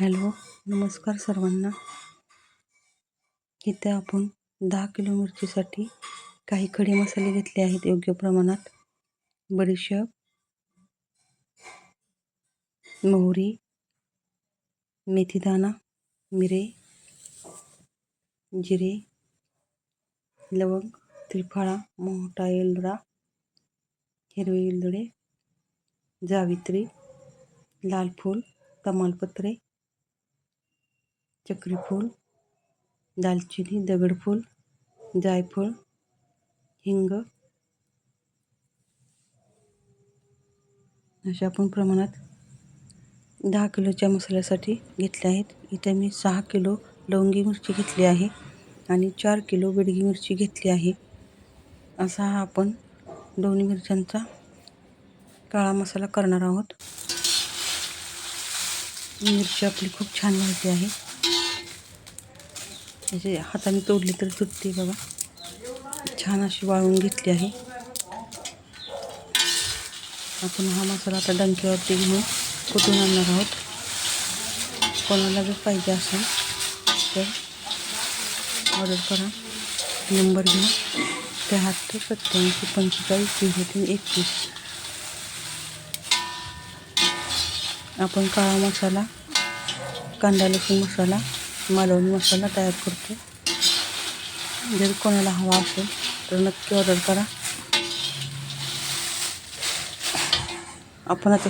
Hello नमस्कार सर्वांना. इथे आपण दहा किलो मिरचीसाठी काही खडे मसाले घेतले आहेत योग्य प्रमाणात. बडीशेप मोहरी मेथीदाणा मिरे जिरे लवंग त्रिफळा मोठा एलडा हिरवे वेलदोडे जावित्री लाल फूल तमालपत्रे चक्रीफूल दालचिनी दगडफूल जायफळ हिंग अशा आपण प्रमाणात दहा किलोच्या मसाल्यासाठी घेतल्या आहेत. इथे मी सहा किलो लवंगी मिरची घेतली आहे आणि चार किलो बेडगी मिरची घेतली आहे. असा हा आपण दोन्ही मिरच्यांचा काळा मसाला करणार आहोत. मिरची आपली खूप छान माहिती आहे. म्हणजे हाताने तोडली तर तुटते बघा छान अशी वाळून घेतली आहे. आपण हा मसाला आता डंक्यावरती घेऊन कुठून आणणार आहोत? कोणाला जर पाहिजे असेल तर ऑर्डर करा. नंबर घ्या. त्र्याहत्तर सत्त्याऐंशी पंचेचाळीस झिरो तीन एकतीस. आपण काळा मसाला कांदा लसूण मसाला मालवणी मसाला तयार करतो. जर कोणाला हवा असेल तर नक्की ऑर्डर करा. आपण आता